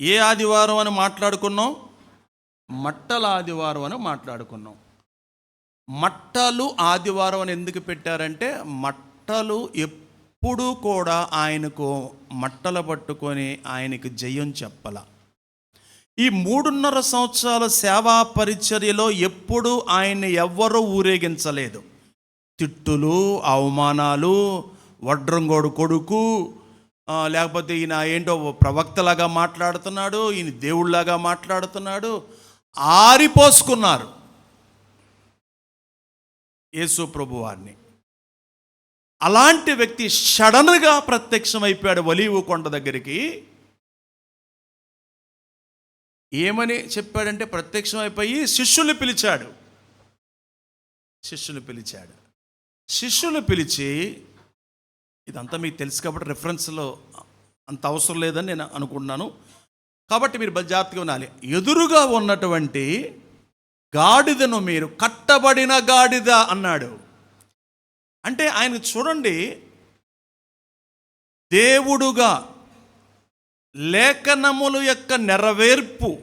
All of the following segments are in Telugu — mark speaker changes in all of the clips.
Speaker 1: ఏ ఆదివారం అని మాట్లాడుకున్నాం? మట్టల ఆదివారం అని మాట్లాడుకున్నాం. మట్టలు ఆదివారం అని ఎందుకు పెట్టారంటే మట్టలు ఎప్పుడూ కూడా ఆయనకు మట్టలు పట్టుకొని ఆయనకు జయం చెప్పల. ఈ మూడున్నర సంవత్సరాల సేవా పరిచర్యలో ఎప్పుడు ఆయన్ని ఎవ్వరూ ఊరేగించలేదు. తిట్టులు అవమానాలు వడ్రంగోడు కొడుకు లేకపోతే ఈయన ఏంటో ప్రవక్తలాగా మాట్లాడుతున్నాడు ఈయన దేవుళ్ళలాగా మాట్లాడుతున్నాడు ఆరిపోసుకున్నారు. యేసు ప్రభు వారిని. అలాంటి వ్యక్తి సడన్గా ప్రత్యక్షమైపోయాడు ఒలీవు కొండ దగ్గరికి. ఏమని చెప్పాడంటే ప్రత్యక్షమైపోయి శిష్యులు పిలిచాడు. శిష్యులు పిలిచాడు. శిష్యులు పిలిచి ఇదంతా మీకు తెలుసు కాబట్టి రెఫరెన్స్లో అంత అవసరం లేదని నేను అనుకుంటున్నాను. కాబట్టి మీరు జాగ్రత్తగా ఉండాలి. ఎదురుగా ఉన్నటువంటి గాడిదను మీరు కట్టబడిన గాడిద అన్నాడు. అంటే ఆయన చూడండి దేవుడుగా లేఖనముల యొక్క నెరవేర్పు.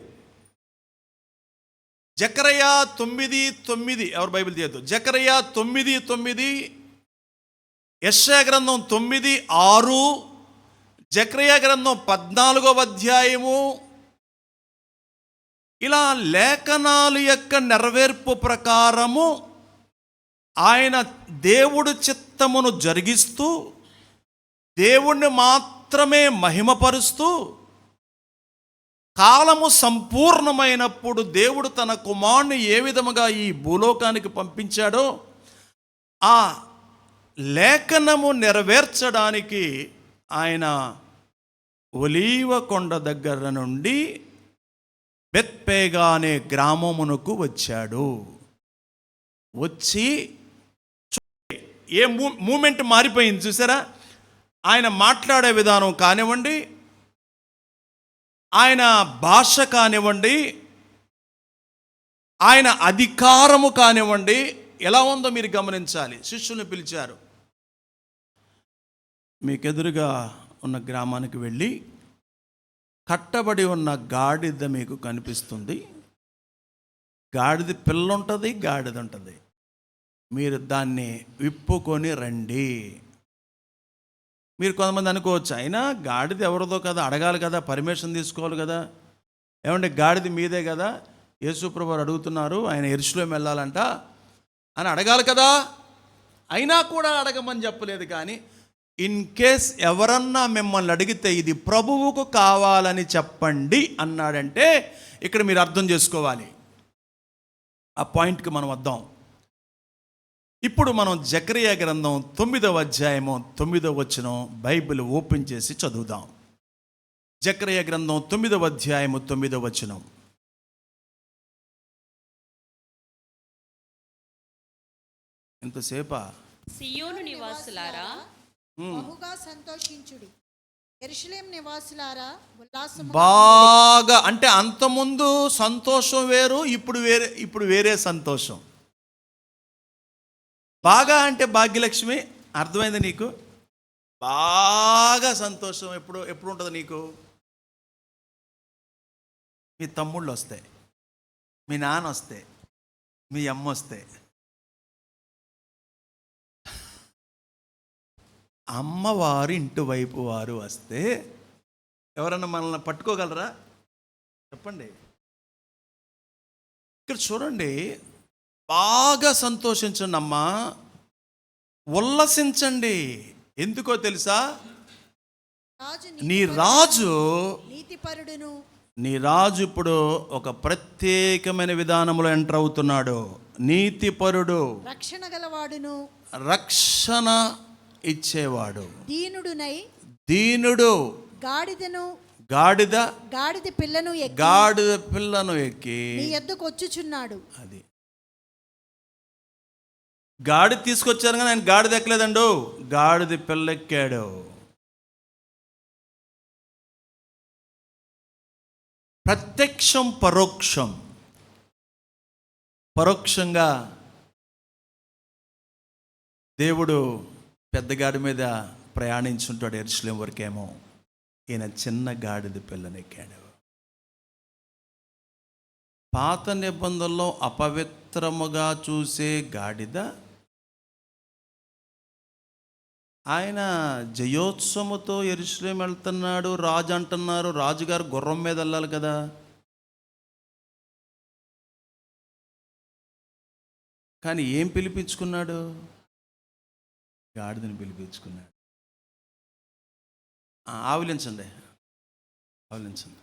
Speaker 1: జకరయా తొమ్మిది తొమ్మిది ఎవరు బైబిల్ చేయొద్దు జకరయా తొమ్మిది తొమ్మిది యశ్యా గ్రంథం తొమ్మిది ఆరు జక్రియా గ్రంథం పద్నాలుగవ అధ్యాయము. ఇలా లేఖనాలు యొక్క నెరవేర్పు ప్రకారము ఆయన దేవుడు చిత్తమును జరిగిస్తూ దేవుణ్ణి మాత్రమే మహిమపరుస్తూ కాలము సంపూర్ణమైనప్పుడు దేవుడు తన కుమారుని ఏ విధముగా ఈ భూలోకానికి పంపించాడో ఆ లేఖనము నెరవేర్చడానికి ఆయన ఒలీవ కొండ దగ్గర నుండి బెత్పేగా అనే గ్రామమునకు వచ్చాడు. వచ్చి ఏ మూ మూమెంట్ మారిపోయింది చూసారా? ఆయన మాట్లాడే విధానం కానివ్వండి ఆయన భాష కానివ్వండి ఆయన అధికారము కానివ్వండి ఎలా ఉందో మీరు గమనించాలి. శిష్యుల్ని పిలిచారు. మీకెదురుగా ఉన్న గ్రామానికి వెళ్ళి కట్టబడి ఉన్న గాడిద మీకు కనిపిస్తుంది. గాడిద పిల్ల ఉంటుంది గాడిద ఉంటుంది మీరు దాన్ని విప్పుకొని రండి. మీరు కొంతమంది అనుకోవచ్చు అయినా గాడిద ఎవరిదో కదా అడగాలి కదా పర్మిషన్ తీసుకోవాలి కదా. ఏమంటే గాడిద మీదే కదా? యేసుప్రభు అడుగుతున్నారు. ఆయన ఎరుసులో వెళ్ళాలంట. అని అడగాలి కదా. అయినా కూడా అడగమని చెప్పలేదు కానీ ఇన్ కేస్ ఎవరన్నా మిమ్మల్ని అడిగితే ఇది ప్రభువుకు కావాలని చెప్పండి అన్నాడంటే ఇక్కడ మీరు అర్థం చేసుకోవాలి. ఆ పాయింట్కి మనం వద్దాం. ఇప్పుడు మనం జకరియా గ్రంథం తొమ్మిదవ అధ్యాయము తొమ్మిదవ వచనం బైబిల్ ఓపెన్ చేసి చదువుదాం. జకరియా గ్రంథం తొమ్మిదవ అధ్యాయము తొమ్మిదవ వచనం. ఎంతసేపా
Speaker 2: సియోను నివాసులారా?
Speaker 3: బహుగా సంతోషించుడి. ఎరుషలేం నివాసులారా?
Speaker 1: బాగా అంటే అంతకుముందు సంతోషం వేరు ఇప్పుడు వేరే ఇప్పుడు వేరే సంతోషం. బాగా అంటే భాగ్యలక్ష్మి అర్థమైంది నీకు? బాగా సంతోషం ఎప్పుడు ఎప్పుడు ఉంటుంది నీకు? మీ తమ్ముళ్ళు వస్తే మీ నాన్న వస్తే మీ అమ్మ వస్తే అమ్మవారు ఇంటి వైపు వారు వస్తే ఎవరన్నా మనల్ని పట్టుకోగలరా? చెప్పండి. ఇక్కడ చూడండి బాగా సంతోషించండి అమ్మా ఉల్లసించండి. ఎందుకో తెలుసా? నీ రాజు
Speaker 3: నీతిపరుడును.
Speaker 1: నీ రాజు ఇప్పుడు ఒక ప్రత్యేకమైన విధానంలో ఎంటర్ అవుతున్నాడు. నీతిపరుడు.
Speaker 3: రక్షణ గలవాడును.
Speaker 1: రక్షణ ఇచ్చేవాడు.
Speaker 3: దీనుడునై
Speaker 1: దీనుడు
Speaker 3: గాడిదను
Speaker 1: గాడిద
Speaker 3: గాడిద పిల్లను
Speaker 1: గాడిద పిల్లను ఎక్కి
Speaker 3: నీ ఎద్దుకు వచ్చుచున్నాడు.
Speaker 1: అది. గాడి తీసుకొచ్చారు కానీ ఆయన గాడిద ఎక్కలేదండు. గాడిద పిల్లెక్కాడు ప్రత్యక్షం పరోక్షం. పరోక్షంగా దేవుడు పెద్ద గాడి మీద ప్రయాణించుంటాడు ఎరుసలేం వరకేమో. ఈయన చిన్న గాడిద పిల్లనెక్కాడు. పాత నిబంధనలో అపవిత్రముగా చూసే గాడిద ఆయన జయోత్సవముతో ఎరుసలేం వెళ్తున్నాడు. రాజు అంటున్నారు రాజుగారు గుర్రం మీద వెళ్ళాలి కదా. కానీ ఏం పిలిపించుకున్నాడు? గాడిదని పిలిపించుకున్నాడు ఆవులించండి. ఆవులించండి.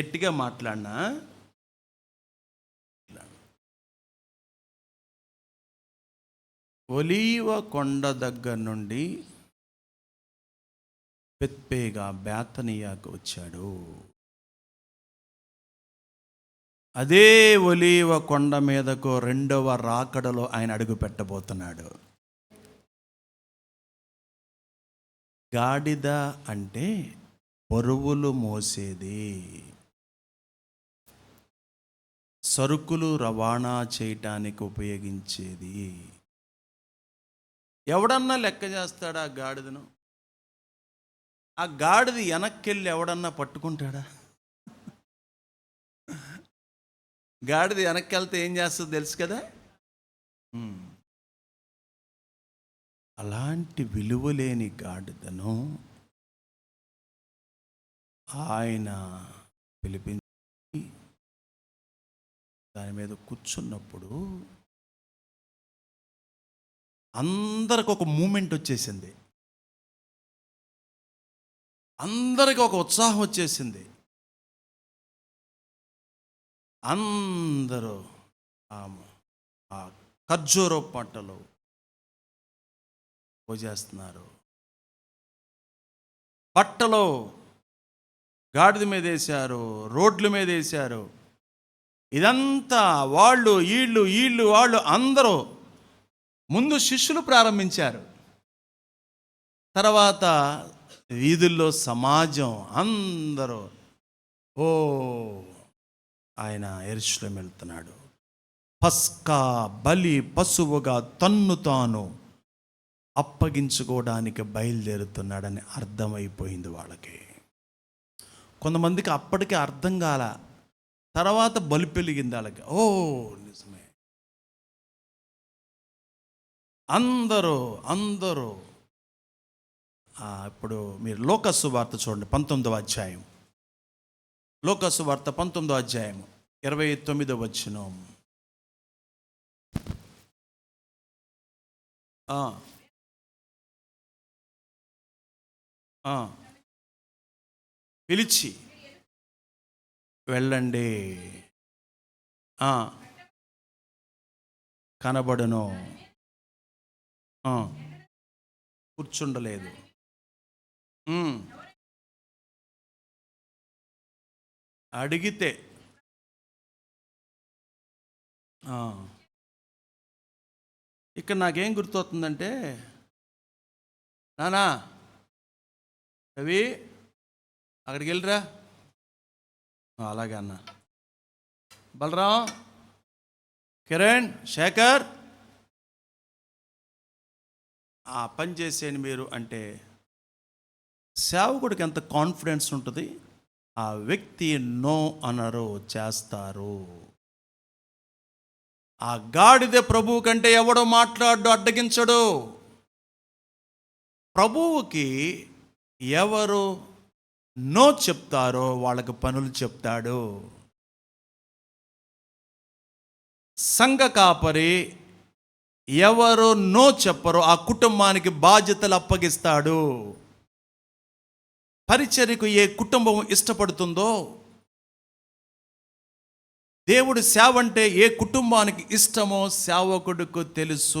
Speaker 1: గట్టిగా మాట్లాడినా? ఒలీవ కొండ దగ్గర నుండి పెత్పేగా బేతనియాకు వచ్చాడు. అదే ఒలీవ కొండ మీదకు రెండవ రాకడలో ఆయన అడుగు పెట్టబోతున్నాడు. గాడిద అంటే బరువులు మోసేది. సరుకులు రవాణా చేయటానికి ఉపయోగించేది. ఎవడన్నా లెక్క చేస్తాడా ఆ గాడిదను? ఆ గాడిద వెనక్కెళ్ళి ఎవడన్నా పట్టుకుంటాడా? గాడిద వెనక్కి వెళ్తే ఏం చేస్తుంది తెలుసు కదా? అలాంటి విలువలేని గాడిదను ఆయన పిలిపించి దాని మీద కూర్చున్నప్పుడు అందరికి ఒక మూమెంట్ వచ్చేసింది. అందరికి ఒక ఉత్సాహం వచ్చేసింది. అందరూ ఆ- ఖర్జూర పంటలు పోజేస్తున్నారు. పట్టలు గాడిద మీద వేశారు రోడ్ల మీద వేశారు. ఇదంతా వాళ్ళు వీళ్ళు వీళ్ళు వాళ్ళు అందరూ ముందు శిష్యులు ప్రారంభించారు. తర్వాత వీధుల్లో సమాజం అందరూ ఓ ఆయన ఎరుశ్లం వెళ్తున్నాడు. పస్కా బలి పశువుగా తన్ను తాను అప్పగించుకోవడానికి బయలుదేరుతున్నాడని అర్థమైపోయింది వాళ్ళకి. కొంతమందికి అప్పటికే అర్థం కాల తర్వాత బలి పెలిగింది వాళ్ళకి. ఓ నిజమే. అందరూ అందరూ. ఇప్పుడు మీరు లోకస్సు వార్త చూడండి పంతొమ్మిదవ అధ్యాయం. లోకస్సు వార్త పంతొమ్మిదో అధ్యాయం ఇరవై తొమ్మిదో వచ్చినం పిలిచి వెళ్ళండి. కనబడను. కూర్చుండలేదు. అడిగితే ఇక్కడ నాకేం గుర్తొస్తుందంటే నానా రవి అక్కడికి వెళ్ళిరా అలాగే అన్న. బలరాం కిరణ్ శేఖర్. ఆ పని చేసేయండి మీరు అంటే సేవకుడికి ఎంత కాన్ఫిడెన్స్ ఉంటుంది ఆ వ్యక్తి నో అనరు చేస్తారు. ఆ గాడిద ప్రభువు కంటే ఎవడో మాట్లాడు అడ్డగించడు. ప్రభువుకి ఎవరు నో చెప్తారో వాళ్ళకి పనులు చెప్తాడు. సంఘ కాపరి ఎవరు నో చెప్పరో ఆ కుటుంబానికి బాధ్యతలు అప్పగిస్తాడు. పరిచర్యకు ఏ కుటుంబం ఇష్టపడుతుందో దేవుడు సేవ అంటే ఏ కుటుంబానికి ఇష్టమో సేవకుడికి తెలుసు.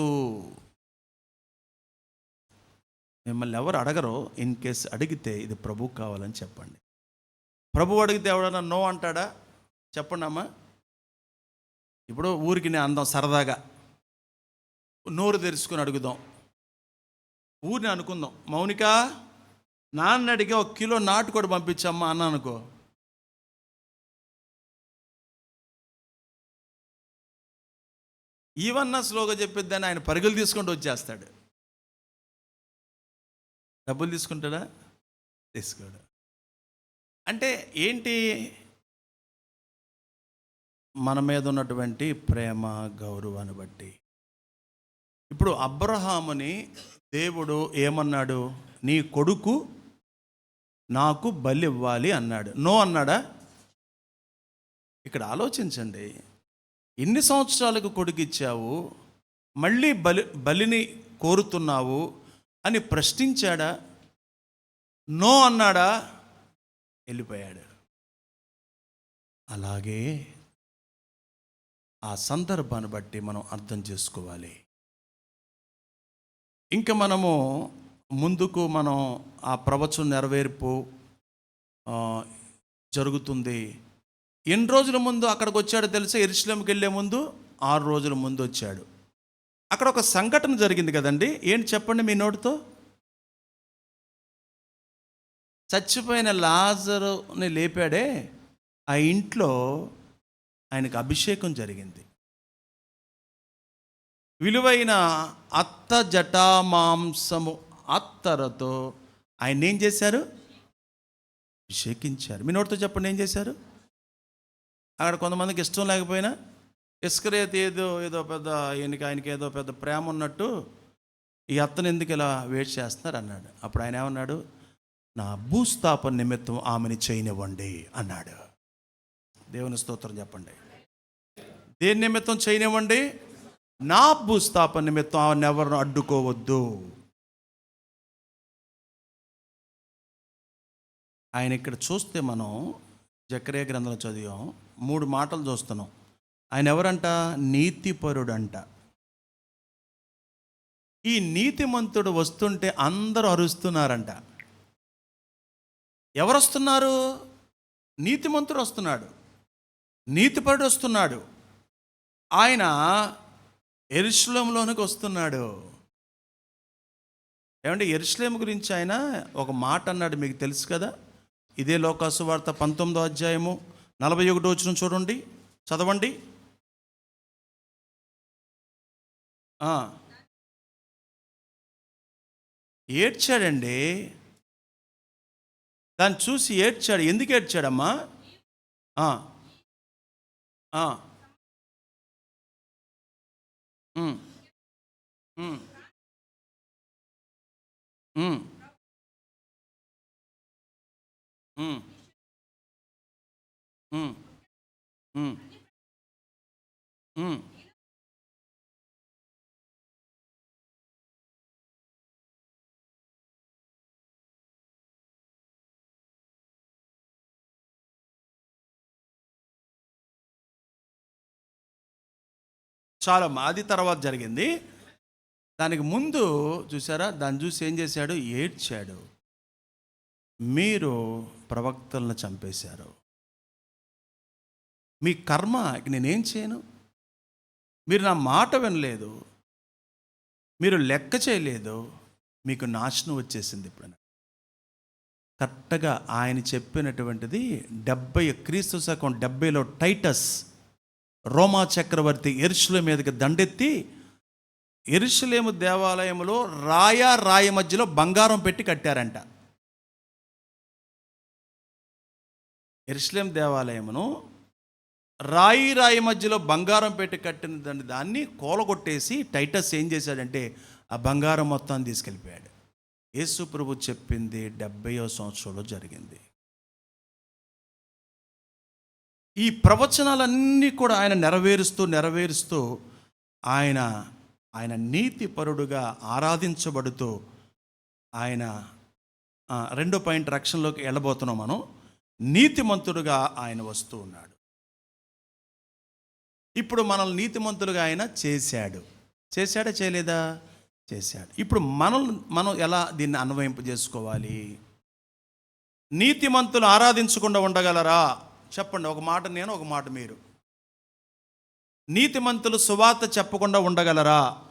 Speaker 1: మిమ్మల్ని ఎవరు అడగరో ఇన్ కేస్ అడిగితే ఇది ప్రభు కావాలని చెప్పండి. ప్రభు అడిగితే ఎవడన్నా నో అంటాడా? చెప్పండి అమ్మా. ఇప్పుడు ఊరికి నేను అందాం సరదాగా. నోరు తెరుచుకొని అడుగుదాం. ఊరిని అనుకుందాం. మౌనిక నాన్న అడిగి ఒక కిలో నాటుకోడు పంపించమ్మా అన్న అనుకో ఈవన్నా స్లోగా చెప్పిద్దని ఆయన పరుగులు తీసుకుంటూ వచ్చేస్తాడు. డబ్బులు తీసుకుంటాడా? తీసుకోడు. అంటే ఏంటి? మన మీద ఉన్నటువంటి ప్రేమ గౌరవాన్ని బట్టి. ఇప్పుడు అబ్రహాముని దేవుడు ఏమన్నాడు? నీ కొడుకు నాకు బలి ఇవ్వాలి అన్నాడు. నో అన్నాడా? ఇక్కడ ఆలోచించండి. ఎన్ని సంవత్సరాలకు కొడుకు ఇచ్చావు మళ్ళీ బలి బలిని కోరుతున్నావు అని ప్రశ్నించాడా? నో అన్నాడా? వెళ్ళిపోయాడు. అలాగే ఆ సందర్భాన్ని బట్టి మనం అర్థం చేసుకోవాలి. ఇంకా మనము ముందుకు మనం ఆ ప్రవచన నెరవేర్పు జరుగుతుంది. ఎన్ని రోజుల ముందు అక్కడికి వచ్చాడో తెలిసే? ఎరుసలంకి వెళ్ళే ముందు ఆరు రోజుల ముందు వచ్చాడు. అక్కడ ఒక సంఘటన జరిగింది కదండి. ఏంటి చెప్పండి మీ నోటితో? చచ్చిపోయిన లాజరుని లేపాడే ఆ ఇంట్లో ఆయనకు అభిషేకం జరిగింది. విలువైన అత్త జటామాంసము అత్తరతో ఆయన ఏం చేశారు? అభిషేకించారు. మీ నోటితో చెప్పండి ఏం చేశారు? అక్కడ కొంతమందికి ఇష్టం లేకపోయినా ఇస్కరేత్ ఏదో ఏదో పెద్ద ఈయనకి ఆయనకి ఏదో పెద్ద ప్రేమ ఉన్నట్టు ఈ అత్తను ఎందుకు ఇలా వెయిట్ చేస్తున్నారు అన్నాడు. అప్పుడు ఆయన ఏమన్నాడు? నా భూస్థాపన నిమిత్తం ఆమెని చేయనివ్వండి అన్నాడు. దేవుని స్తోత్రం చెప్పండి. దేని నిమిత్తం చేయనివ్వండి? నా భూస్థాపన నిమిత్తం ఆమెను ఎవరిని అడ్డుకోవద్దు. ఆయన ఇక్కడ చూస్తే మనం జక్రియ గ్రంథంలో చదివాం. మూడు మాటలు చూస్తున్నాం. ఆయన ఎవరంట? నీతిపరుడు అంట ఈ నీతిమంతుడు వస్తుంటే అందరూ అరుస్తున్నారంట. ఎవరు వస్తున్నారు నీతిమంతుడు వస్తున్నాడు. నీతిపరుడు వస్తున్నాడు. ఆయన ఎరుశ్లంలోనికి వస్తున్నాడు. ఏమంటే ఎరుశ్లేం గురించి ఆయన ఒక మాట అన్నాడు మీకు తెలుసు కదా? ఇదే లోకాసు వార్త పంతొమ్మిదో అధ్యాయము నలభై ఒకటో వచ్చిన చూడండి. చదవండి. ఏడ్చాడండి. దాన్ని చూసి ఏడ్చాడు. ఎందుకు ఏడ్చాడమ్మా? చాలా మాది అది తర్వాత జరిగింది. దానికి ముందు చూసారా? దాన్ని చూసి ఏం చేశాడు? ఏడ్చాడు. మీరు ప్రవక్తలను చంపేశారు. మీ కర్మ ఇక నేనేం చేయను? మీరు నా మాట వినలేదు. మీరు లెక్క చేయలేదు. మీకు నాశనం వచ్చేసింది ఇప్పుడు కరెక్ట్గా ఆయన చెప్పినటువంటిది డెబ్బై క్రీస్తు శకం డెబ్బైలో టైటస్ రోమా చక్రవర్తి ఎరుషుల మీదకి దండెత్తి ఎరుషులేము దేవాలయంలో రాయ రాయ మధ్యలో బంగారం పెట్టి కట్టారంట. ఎరుషులేం దేవాలయమును రాయి రాయి మధ్యలో బంగారం పెట్టి కట్టిన దాన్ని దాన్ని కూలగొట్టేసి టైటస్ ఏం చేశాడంటే ఆ బంగారం మొత్తాన్ని తీసుకెళ్ళిపోయాడు. యేసు ప్రభు చెప్పింది డెబ్బయో సంవత్సరంలో జరిగింది. ఈ ప్రవచనాలన్నీ కూడా ఆయన నెరవేరుస్తూ నెరవేరుస్తూ ఆయన ఆయన నీతిపరుడుగా ఆరాధించబడుతూ ఆయన రెండో పాయింట్ రక్షణలోకి వెళ్ళబోతున్నాం మనం. నీతిమంతుడుగా ఆయన వస్తూ ఉన్నాడు. ఇప్పుడు మనల్ని నీతిమంతులుగా ఆయన చేశాడు. చేశాడా? చేయలేదా? చేశాడు. ఇప్పుడు మనం మనం ఎలా దీన్ని అన్వయింపు చేసుకోవాలి? నీతిమంతులు ఆరాధించకుండా ఉండగలరా? చెప్పండి. ఒక మాట నేను ఒక మాట మీరు. నీతిమంతులు సువార్త చెప్పకుండా ఉండగలరా?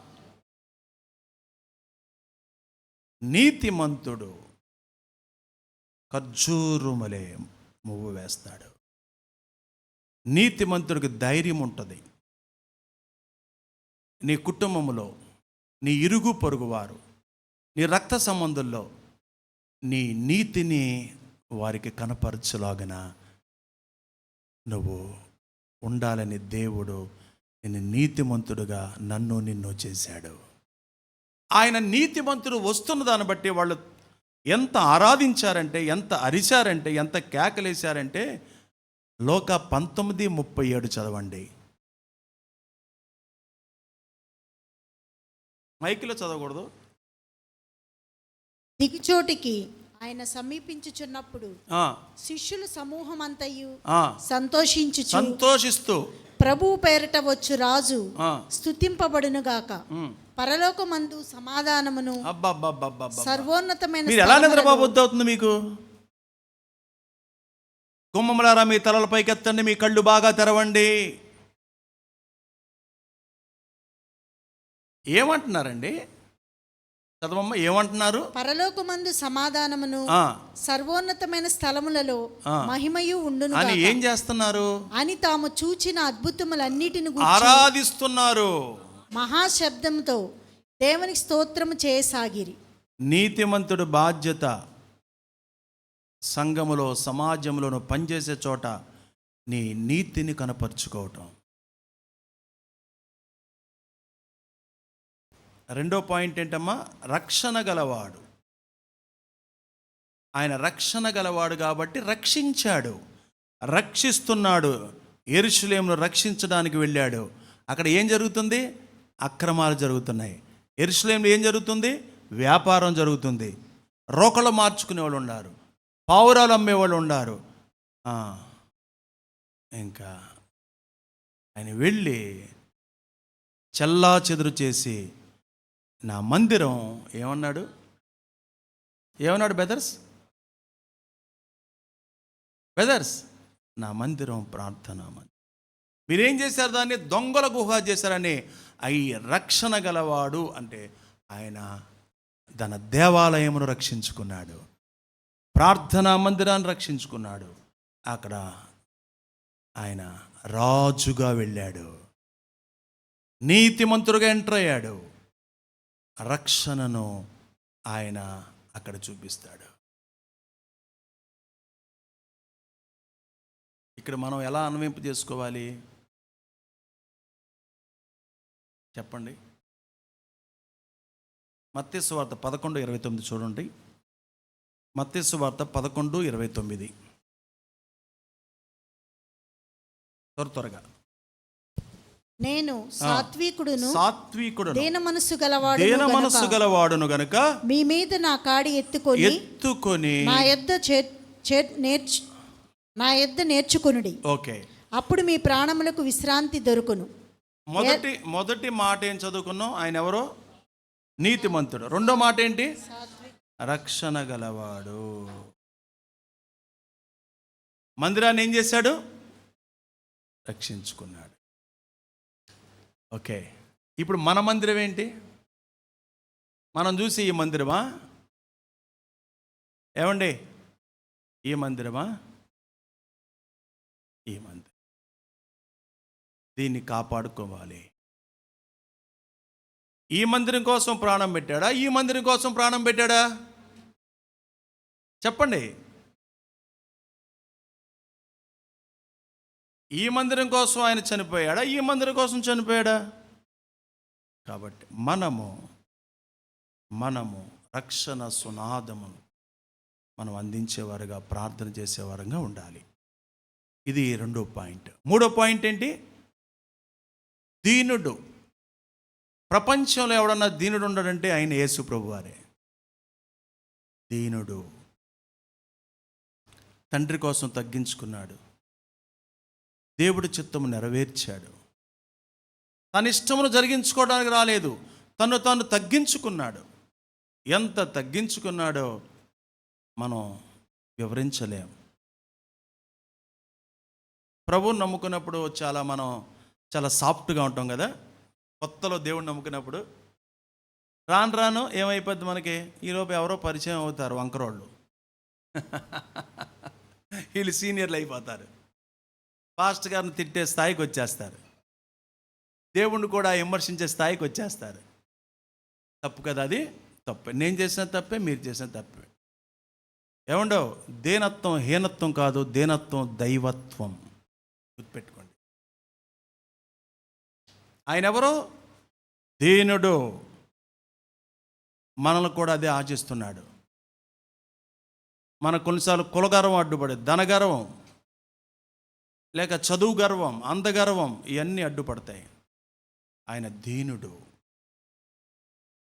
Speaker 1: నీతిమంతుడు ఖర్జూరుమలే మువ్వు వేస్తాడు. నీతిమంతుడికి ధైర్యం ఉంటుంది. నీ కుటుంబంలో నీ ఇరుగు పొరుగువారు నీ రక్త సంబంధుల్లో నీ నీతిని వారికి కనపరచులాగన నువ్వు ఉండాలని దేవుడు నిన్ను నీతిమంతుడుగా నన్ను నిన్ను చేశాడు. ఆయన నీతిమంతుడు వస్తున్న దాన్ని బట్టి వాళ్ళు ఎంత ఆరాధించారంటే ఎంత అరిచారంటే ఎంత కేకలేశారంటే లోక పంతొమ్మిది ముప్పై ఏడు చదవండి. మైకిలో చదవకూడదు.
Speaker 3: దిగుచోటికి ఆయన సమీపించుచున్నప్పుడు
Speaker 1: ఆ,
Speaker 3: శిష్యులు సమూహం అంతయు
Speaker 1: ఆ,
Speaker 3: సంతోషించుచు
Speaker 1: సంతోషిస్తూ
Speaker 3: ప్రభువు పేరట వచ్చు రాజు
Speaker 1: ఆ,
Speaker 3: స్తుతింపబడును గాక. పరలోకమందు సమాధానమును. సర్వోన్నతమైన
Speaker 1: మీరు ఎలా నిద్రపోబుద్ది అవుతుంది మీకు? గుమ్మములారా మీ తలల పైకెత్తండి మీ కళ్ళు బాగా తెరవండి. ఏమంటున్నారండి? చదవమ్మ ఏమంటున్నారు?
Speaker 3: పరలోకమందు సమాధానమును సర్వోన్నతమైన స్థలములలో. మహిమయు ఉండును
Speaker 1: అని. ఏం చేస్తున్నారు?
Speaker 3: అని తాము చూచిన అద్భుతములన్నిటిని
Speaker 1: ఆరాధిస్తున్నారు.
Speaker 3: మహాశబ్దంతో దేవునికి స్తోత్రము చేయసాగిరి.
Speaker 1: నీతిమంతుడు బాధ్యత సంఘములో సమాజంలోను పనిచేసే చోట నీ నీతిని కనపరుచుకోవటం. రెండో పాయింట్ ఏంటమ్మా? రక్షణ గలవాడు. ఆయన రక్షణ గలవాడు కాబట్టి రక్షించాడు. రక్షిస్తున్నాడు. ఎరుషులేమును రక్షించడానికి వెళ్ళాడు. అక్కడ ఏం జరుగుతుంది? అక్రమాలు జరుగుతున్నాయి. ఎరుషులేంలో ఏం జరుగుతుంది? వ్యాపారం జరుగుతుంది. రోకలు మార్చుకునే వాళ్ళు ఉన్నారు. పావురాలు అమ్మేవాళ్ళు ఉన్నారు. ఇంకా ఆయన వెళ్ళి చల్లా చెదురు చేసి నా మందిరం ఏమన్నాడు? ఏమన్నాడు బెదర్స్ బెదర్స్ నా మందిరం ప్రార్థన మందిరం. మీరేం చేశారు దాన్ని? దొంగల గుహ చేశారని. అయి రక్షణ గలవాడు అంటే ఆయన తన దేవాలయమును రక్షించుకున్నాడు. ప్రార్థనా మందిరాన్ని రక్షించుకున్నాడు. అక్కడ ఆయన రాజుగా వెళ్ళాడు. నీతిమంతుడుగా ఎంటర్ అయ్యాడు. రక్షణను ఆయన అక్కడ చూపిస్తాడు. ఇక్కడ మనం ఎలా అన్వయింపు చేసుకోవాలి? చెప్పండి. మత్తేసు వార్త పదకొండు ఇరవై తొమ్మిది చూడండి. మత్తేసు వార్త పదకొండు ఇరవై తొమ్మిది. త్వర త్వరగా.
Speaker 3: నేను సాత్వికుడును
Speaker 1: సాత్వికుడు
Speaker 3: దేన మనస్సు గలవాడు
Speaker 1: దేన మనస్సు గలవాడును గనుక
Speaker 3: మీ మీద నా కాడి ఎత్తుకొని
Speaker 1: ఎత్తుకొని
Speaker 3: నా చే- నేర్చు నా యొద్ద నేర్చుకొనుడి.
Speaker 1: ఓకే.
Speaker 3: అప్పుడు మీ ప్రాణములకు విశ్రాంతి దొరుకును.
Speaker 1: మొదటి మొదటి మాట ఏం చదువుకున్నాం ఆయన ఎవరో? నీతిమంతుడు. రెండో మాట ఏంటి? రక్షణ గలవాడు. మందిరాన్ని ఏం చేశాడు? రక్షించుకున్నాడు. ఓకే. ఇప్పుడు మన మందిరం ఏంటి? మనం చూసి ఈ మందిరమా? ఏమండి? ఈ మందిరమా? ఈ మందిరం. దీన్ని కాపాడుకోవాలి. ఈ మందిరం కోసం ప్రాణం పెట్టాడా? ఈ మందిరం కోసం ప్రాణం పెట్టాడా? చెప్పండి. ఈ మందిరం కోసం ఆయన చనిపోయాడా? ఈ మందిరం కోసం చనిపోయాడా? కాబట్టి మనము మనము రక్షణ సునాదమును మనం అందించేవారుగా ప్రార్థన చేసేవారంగా ఉండాలి. ఇది రెండో పాయింట్. మూడో పాయింట్ ఏంటి? దీనుడు ప్రపంచంలో ఎవడన్నా దీనుడు ఉండడంటే ఆయన యేసు ప్రభువారే. దీనుడు తండ్రి కోసం తగ్గించుకున్నాడు. దేవుడి చిత్తము నెరవేర్చాడు. తన ఇష్టమును జరిగించుకోవడానికి రాలేదు. తను తాను తగ్గించుకున్నాడు. ఎంత తగ్గించుకున్నాడో మనం వివరించలేం. ప్రభు నమ్ముకున్నప్పుడు చాలా మనం చాలా సాఫ్ట్గా ఉంటాం కదా? కొత్తలో దేవుడు నమ్ముకున్నప్పుడు. రాను రాను ఏమైపోద్ది మనకి? ఈలోపు ఎవరో పరిచయం అవుతారు వంకరోళ్ళు. వీళ్ళు సీనియర్లు అయిపోతారు. పాస్ట్ గారిని తిట్టే స్థాయికి వచ్చేస్తారు. దేవుణ్ణి కూడా విమర్శించే స్థాయికి వచ్చేస్తారు. తప్పు కదా అది? తప్పే. నేను చేసిన తప్పే మీరు చేసిన తప్పే. ఏమండో? దేనత్వం హీనత్వం కాదు దేనత్వం దైవత్వం. గుర్తుపెట్టుకోండి. ఆయన ఎవరో? దీనుడు. మనల్ని కూడా అదే ఆచిస్తున్నాడు మన కొన్నిసార్లు కులగర్వం అడ్డుపడే ధనగర్వం. లేక చదువు గర్వం అందగర్వం ఇవన్నీ అడ్డుపడతాయి. ఆయన దీనుడు.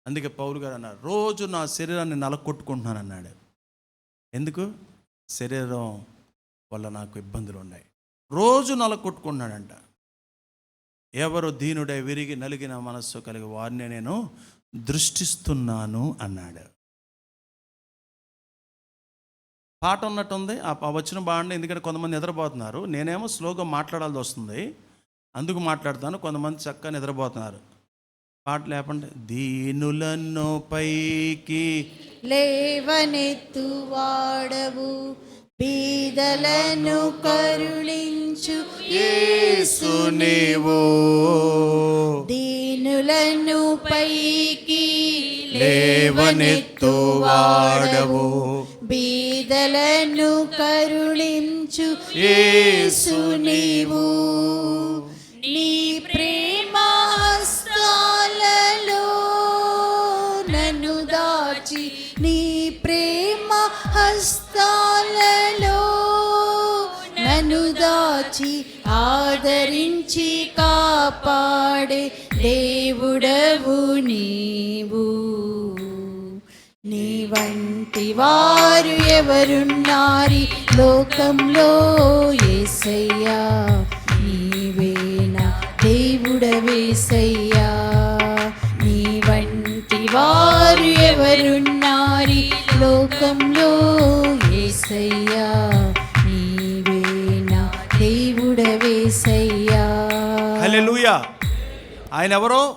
Speaker 1: అందుకే పౌలు గారు అన్నారు రోజు నా శరీరాన్ని నలకొట్టుకుంటున్నాను అన్నాడు. ఎందుకు? శరీరం వల్ల నాకు ఇబ్బందులు ఉన్నాయి. రోజు నలకొట్టుకుంటున్నాడంట. ఎవరు దీనుడై విరిగి నలిగిన మనస్సు కలిగి వారిని నేను దృష్టిస్తున్నాను అన్నాడు. పాట ఉన్నట్టుంది ఆ వచ్చిన బాగుండే ఎందుకంటే కొంతమంది నిద్రపోతున్నారు. నేనేమో స్లోగా మాట్లాడాల్సి వస్తుంది. అందుకు మాట్లాడతాను. కొంతమంది చక్కగా నిద్రపోతున్నారు. పాట లేకుండా దీనులను పైకి
Speaker 3: లేవనెత్తువాడవు. బీదలను కరుణించు
Speaker 1: యేసు నీవు.
Speaker 3: దీనులను పైకి
Speaker 1: లేవనెత్తు వాడవు
Speaker 3: బీదలను కరుణించు
Speaker 1: యేసు
Speaker 3: నీవు నీ ప్రేమ హస్తాలలో నన్ను దాచి నీ ప్రేమ హస్తాలలో నన్ను దాచి ఆదరించి కాపాడే దేవుడవు నీవు. వంటి వారు ఎవరున్నారి? లోకంలో ఏసయ్యా నీవేనా దేవుడవేసయ్యా నీ వంటి వారు ఎవరున్నారి? లోకంలో ఏసయ్యా నీవేనా దేవుడవేసయ్యా
Speaker 1: హల్లెలూయా. ఆయన ఎవరో?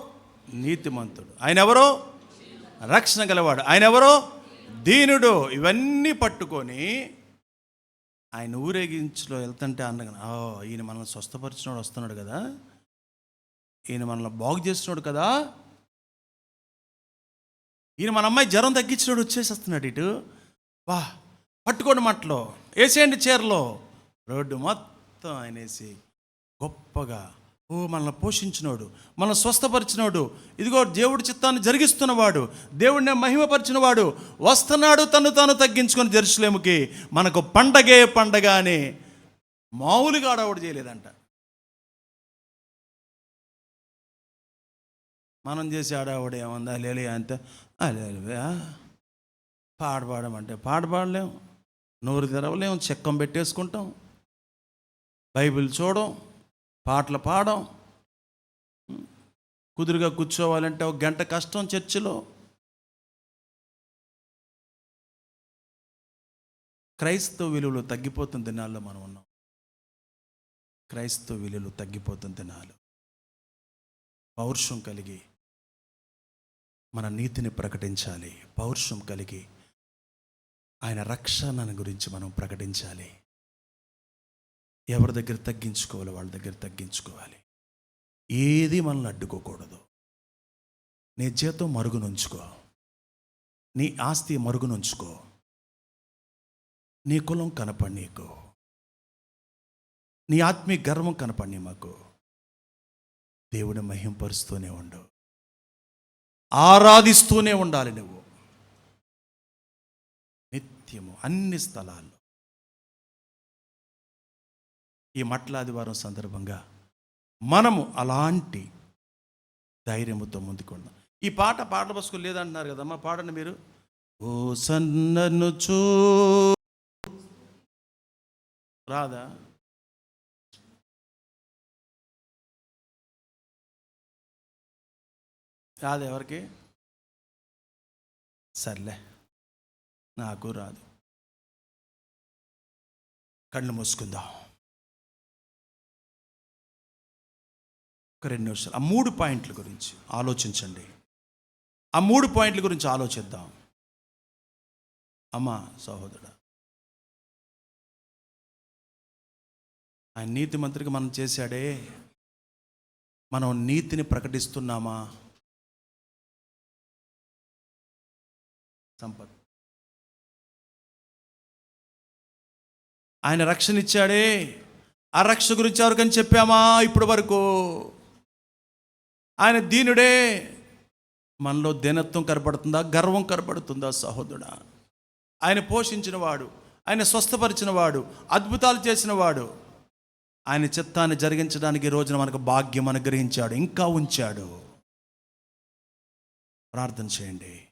Speaker 1: నీతిమంతుడు. ఆయన ఎవరో? రక్షణ గలవాడు. ఆయన ఎవరో? దీనుడు ఇవన్నీ పట్టుకొని ఆయన ఊరేగించులో వెళ్తుంటే అందగా ఓ ఈయన మనల్ని స్వస్థపరిచినోడు వస్తున్నాడు కదా. ఈయన మనల్ని బాగు చేస్తున్నాడు కదా. ఈయన మన అమ్మాయి జ్వరం తగ్గించినోడు వచ్చేసేస్తున్నాడు ఇటు. వా పట్టుకోండి మట్లో వేసేయండి చీరలో. రోడ్డు మొత్తం ఆయన వేసి గొప్పగా ఓ మనల్ని పోషించినోడు మనల్ని స్వస్థపరిచినోడు. ఇదిగో దేవుడి చిత్తాన్ని జరిగిస్తున్నవాడు దేవుడిని మహిమపరిచినవాడు. వస్తున్నాడు తను తాను తగ్గించుకొని జెరూసలేముకి మనకు పండగే పండగ అని మామూలుగా ఆడవాడు చేయలేదంట. మనం చేసే ఆడావిడ ఏముందా? లేలి అంతే. అలేలువా పాట పాడమంటే పాట పాడలేం. నోరు తెరవలేం. చెక్కం పెట్టేసుకుంటాం. బైబిల్ చూడం. పాటలు పాడం. కుదురుగా కూర్చోవాలంటే ఒక గంట కష్టం చర్చిలో. క్రైస్తవ విలువలు తగ్గిపోతున్న దినాల్లో మనం ఉన్నాం. క్రైస్తవ విలువలు తగ్గిపోతున్న దినాలు. పౌరుషం కలిగి మన నీతిని ప్రకటించాలి. పౌరుషం కలిగి ఆయన రక్షణను గురించి మనం ప్రకటించాలి. ఎవరి దగ్గర తగ్గించుకోవాలి వాళ్ళ దగ్గర తగ్గించుకోవాలి. ఏది మనల్ని అడ్డుకోకూడదు. నీ జీతం మరుగునుంచుకో. నీ ఆస్తి మరుగునుంచుకో. నీ కులం కనపడి నీకు నీ ఆత్మీయ గర్వం కనపడి మాకు దేవుని మహింపరుస్తూనే ఉండు. ఆరాధిస్తూనే ఉండాలి నువ్వు. నిత్యము అన్ని స్థలాల్లో. ఈ మట్ల ఆదివారం సందర్భంగా మనము అలాంటి ధైర్యముతో ముందుకున్నాం ఈ పాట పాటల పుస్తకం లేదంటున్నారు కదమ్మా పాడండి మీరు. ఓ సన్నను చూ రాదా? రాదు ఎవరికి? సర్లే నాకు రాదు. కళ్ళు మూసుకుందాం. ఒక రెండు నిమిషాలు. ఆ మూడు పాయింట్ల గురించి ఆలోచించండి. ఆ మూడు పాయింట్ల గురించి ఆలోచిద్దాం. అమ్మా సహోదరుడు. ఆయన నీతి మంత్రికి మనం చేశాడే. మనం నీతిని ప్రకటిస్తున్నామా? సంపత్. ఆయన రక్షణ ఇచ్చాడే. ఆ రక్ష గురించి ఎవరికని చెప్పామా ఇప్పటి వరకు? ఆయన దీనుడే. మనలో దీనత్వం కనపడుతుందా? గర్వం కనపడుతుందా సహోదరుడా? ఆయన పోషించిన వాడు ఆయన స్వస్థపరిచిన వాడు అద్భుతాలు చేసిన వాడు ఆయన చిత్తాన్ని జరిగించడానికి రోజున మనకు భాగ్యం అనుగ్రహించాడు ఇంకా ఉంచాడు. ప్రార్థన చేయండి.